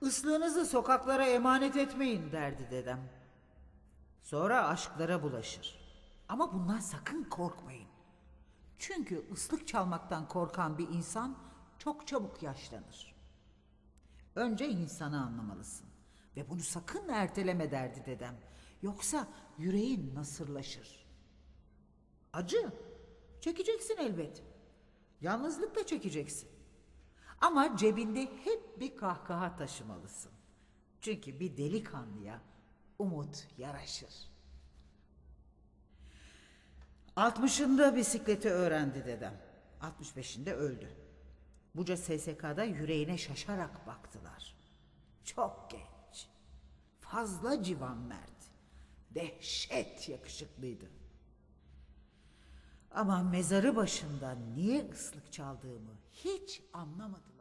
Islığınızı sokaklara emanet etmeyin derdi dedem. Sonra aşklara bulaşır. Ama bundan sakın korkmayın. Çünkü ıslık çalmaktan korkan bir insan çok çabuk yaşlanır. Önce insanı anlamalısın. Ve bunu sakın erteleme derdi dedem. Yoksa yüreğin nasırlaşır. Acı. Çekeceksin elbet. Yalnızlık da çekeceksin. Ama cebinde hep bir kahkaha taşımalısın. Çünkü bir delikanlıya umut yaraşır. Altmışında bisikleti öğrendi dedem. 65'inde öldü. Buca SSK'da yüreğine şaşarak baktılar. Çok genç. Fazla civan mert. Dehşet yakışıklıydı. Ama mezarı başında niye ıslık çaldığımı hiç anlamadım.